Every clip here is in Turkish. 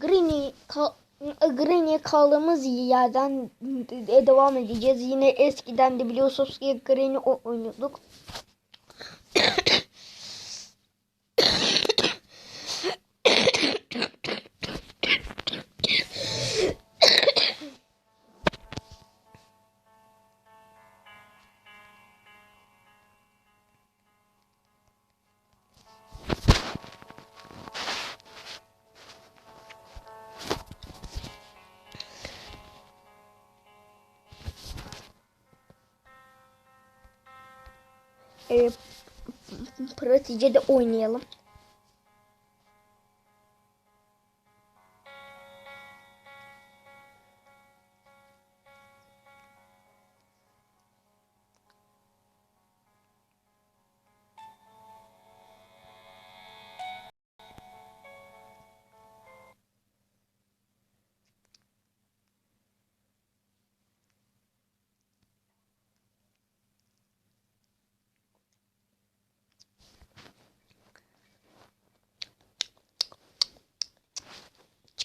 Green'i kal Green'e kaldığımız yerden de- devam edeceğiz. Yine eskiden de biliyorsunuz ki Green'i o- oynuyorduk. Ee, pratice de oynayalım.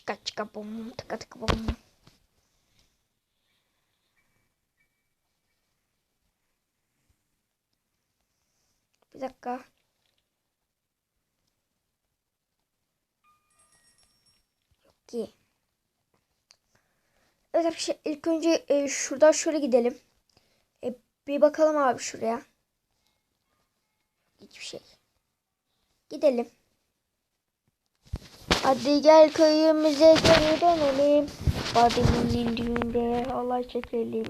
Çıka çıka bum tıka tıka bum. Bir dakika. Yok ki. Evet arkadaşlar ilk önce e, şuradan şöyle gidelim. E, bir bakalım abi şuraya. Hiçbir şey. Gidelim. Hadi gel köyümüze geri dönelim. Badem'in düğünde halay çekelim.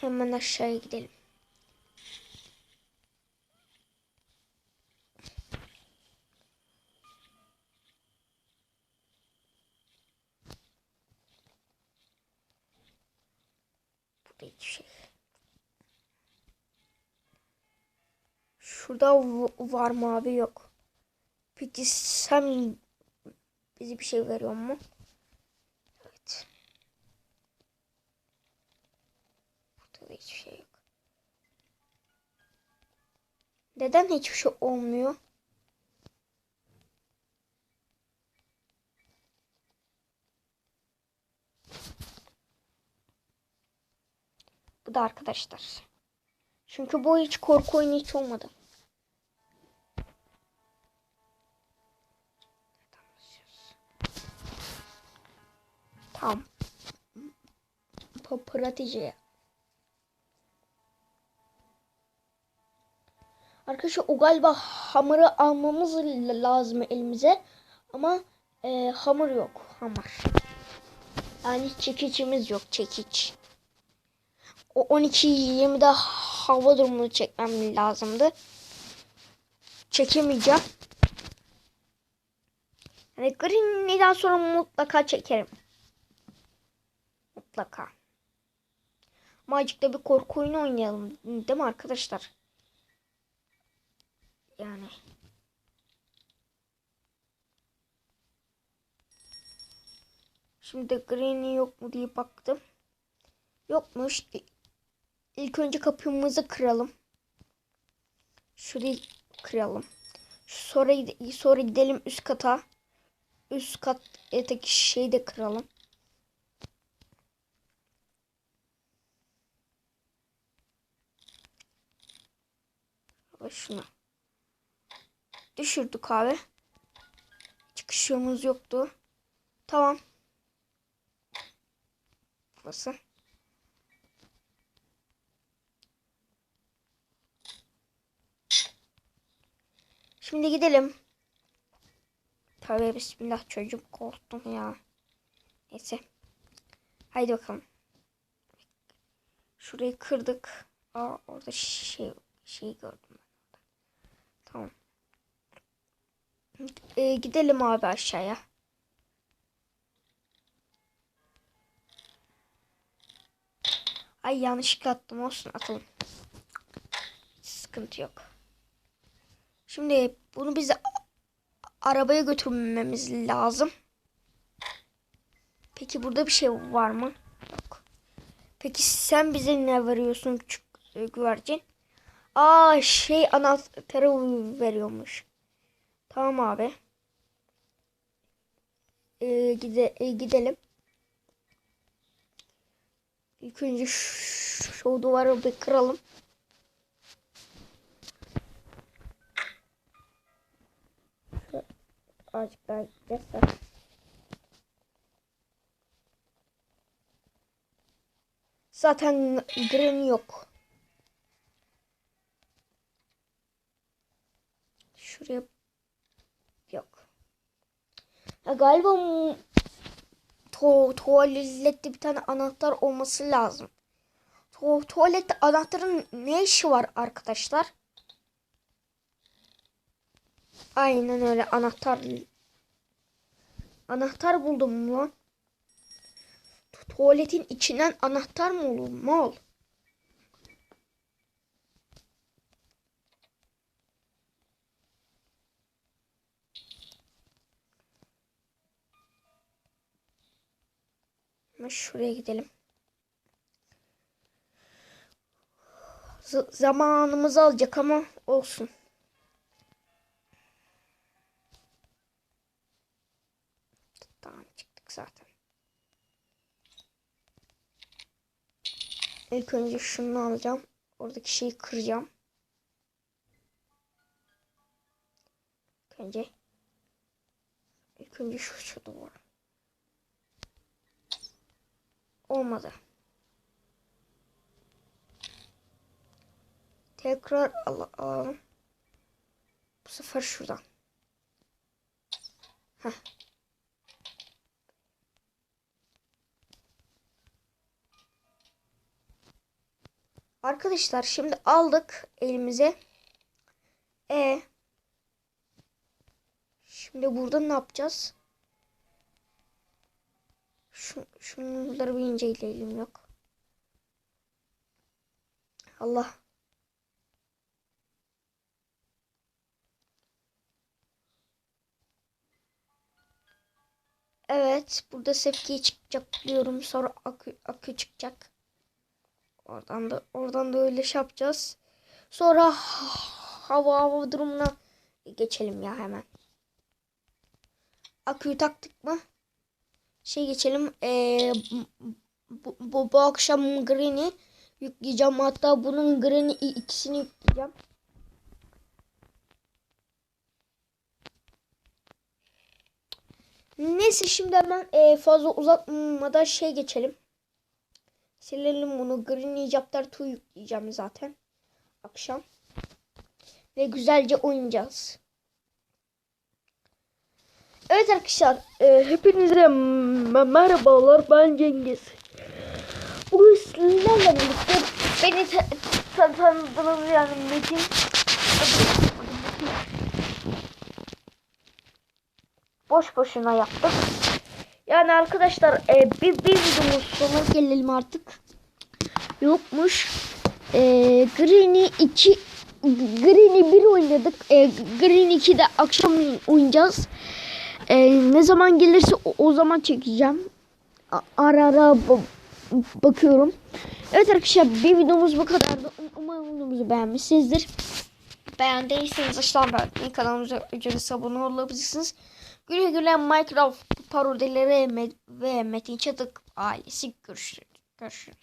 Hemen aşağıya gidelim. Hiçbir şey. Şurada var mı abi yok. Peki sen bize bir şey veriyor mu? Evet. Burada da hiçbir şey yok. Neden hiçbir şey olmuyor? Bu da arkadaşlar. Çünkü bu hiç korku oyunu hiç olmadı. Tamam. Paparaticiye. Arkadaşlar o galiba hamuru almamız lazım elimize. Ama e, hamur yok. Hamur. Yani çekiçimiz yok. Çekiç. O 12-20'de hava durumunu çekmem lazımdı. Çekemeyeceğim. Yani Green'den sonra mutlaka çekerim. Mutlaka. Da bir korku oyunu oynayalım. Değil mi arkadaşlar? Yani. Şimdi Green'i yok mu diye baktım. Yokmuş. İlk önce kapımızı kıralım. Şurayı kıralım. Sonra sonra gidelim üst kata. Üst kattaki şeyi de kıralım. Ve şunu. Düşürdük abi. Çıkış yolumuz yoktu. Tamam. Burası. Şimdi gidelim. Tövbe bismillah çocuğum korktum ya. Neyse. Haydi bakalım. Şurayı kırdık. Aa orada şey şey gördüm ben. orada. Tamam. Ee, gidelim abi aşağıya. Ay yanlışlıkla attım olsun atalım. Hiç sıkıntı yok. Şimdi bunu bize a- arabaya götürmemiz lazım. Peki burada bir şey var mı? Yok. Peki sen bize ne veriyorsun küçük güvercin? Aa şey anahtarı veriyormuş. Tamam abi. Ee, gide, e, gidelim. İlk önce şu, şu duvarı bir kıralım. Azıcık daha gideceğiz. de. Zaten green yok. Şuraya yok. Ya galiba tu tuvalette bir tane anahtar olması lazım. Tu tuvalette anahtarın ne işi var arkadaşlar? Aynen öyle anahtar. Anahtar buldum lan. Tu- Tuvaletin içinden anahtar mı olur? Mal. Şuraya gidelim. Z- zamanımızı alacak ama olsun. Tamam çıktık zaten. İlk önce şunu alacağım. Oradaki şeyi kıracağım. İlk önce ilk önce şu şu duvar. Olmadı. Tekrar al alalım. Bu sefer şuradan. Heh. Arkadaşlar şimdi aldık elimize. E Şimdi burada ne yapacağız? Şu, şunları bir inceleyelim yok. Allah. Evet, burada sevkiye çıkacak diyorum. Sonra akü, akü çıkacak. Oradan da oradan da öyle şey yapacağız. Sonra hava hava durumuna geçelim ya hemen. Aküyü taktık mı? Şey geçelim. Ee, bu, bu, bu akşam Green'i yükleyeceğim. Hatta bunun Green'i ikisini yükleyeceğim. Neyse şimdi hemen e, fazla uzatmadan şey geçelim. Silelim bunu. Green Chapter 2 yükleyeceğim zaten. Akşam. Ve güzelce oynayacağız. Evet arkadaşlar. E, hepinize merhabalar. Ben Cengiz. Bugün sizlerle birlikte beni ta- ta- tanıdınız yani Metin. Boş boşuna yaptık. Yani arkadaşlar e, bir, bir videomuz sonuna gelelim artık. Yokmuş. E, Green'i 2 Green'i 1 oynadık. E, Green 2'de akşam oynayacağız. E, ne zaman gelirse o, o zaman çekeceğim. A- ara ara ba- bakıyorum. Evet arkadaşlar bir videomuz bu kadardı. Um- Umarım videomuzu beğenmişsinizdir. Beğendiyseniz aşağıdan beğenmeyi kanalımıza ücretsiz abone olabilirsiniz. Güle güle Minecraft parodileri ve Metin Çatık ailesi görüşürüz. Görüşürüz.